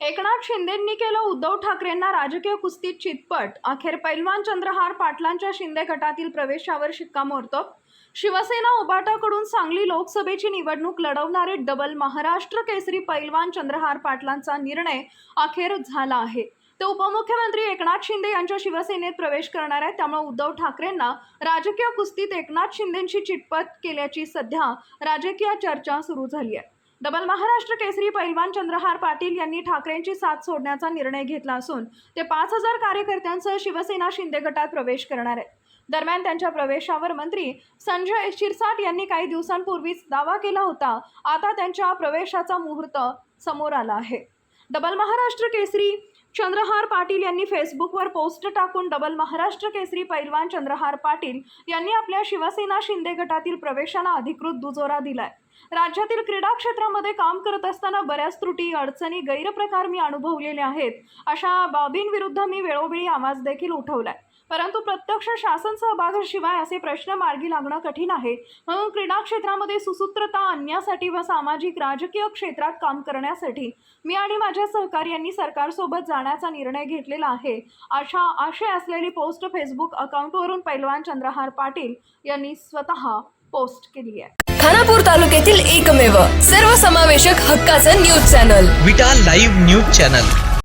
एकनाथ शिंदेंनी केलं उद्धव ठाकरेंना राजकीय कुस्तीत चितपट. अखेर पैलवान चंद्रहार पाटलांच्या शिंदे गटातील प्रवेशावर शिक्कामोर्तब शिवसेना उभाटाकडून सांगली लोकसभेची निवडणूक लढवणारे डबल महाराष्ट्र केसरी पैलवान चंद्रहार पाटलांचा निर्णय अखेर झाला आहे. ते उपमुख्यमंत्री एकनाथ शिंदे यांच्या शिवसेनेत प्रवेश करणार आहेत. त्यामुळे उद्धव ठाकरेंना राजकीय कुस्तीत एकनाथ शिंदेंशी चिटपट केल्याची सध्या राजकीय चर्चा सुरू झाली आहे. डबल महाराष्ट्र केसरी पैलवान चंद्रहार पाटील यांनी ठाकरेंची साथ सोडण्याचा निर्णय घेतला असून ते पाच हजार कार्यकर्त्यांसह शिवसेना शिंदे गटात प्रवेश करणार आहेत. दरम्यान त्यांच्या प्रवेशावर मंत्री संजय शिरसाट यांनी काही दिवसांपूर्वीच दावा केला होता आता त्यांच्या प्रवेशाचा मुहूर्त समोर आला आहे. डबल महाराष्ट्र केसरी चंद्रहार पाटील यांनी फेसबुकवर पोस्ट टाकून डबल महाराष्ट्र केसरी पैलवान चंद्रहार पाटील यांनी आपल्या शिवसेना शिंदे गटातील प्रवेशाला अधिकृत दुजोरा दिलाय. राज्यातील क्रीडा क्षेत्रामध्ये काम करत असताना बऱ्याच त्रुटी अडचणी गैरप्रकार मी अनुभवलेले आहेत अशा बाबींविरुद्ध मी वेळोवेळी आवाज देखील उठवलाय. परंतु प्रत्यक्ष शासन सहभागाशिवाय असे प्रश्न मार्गी लागणं कठीण आहे. म्हणून क्रीडा क्षेत्रामध्ये सुसूत्रता आणण्यासाठी व सामाजिक राजकीय क्षेत्रात काम करण्यासाठी मी आणि माझ्या सहकार्यांनी सरकारसोबत जाण्याचा निर्णय घेतलेला आहे. अशा आशय असलेली पोस्ट फेसबुक अकाउंटवरून पैलवान चंद्रहार पाटील यांनी स्वतः पोस्ट केली आहे. खानापूर तालुक्यातील एकमेव सर्वसमावेशक हक्काचं news channel. Vita live news channel.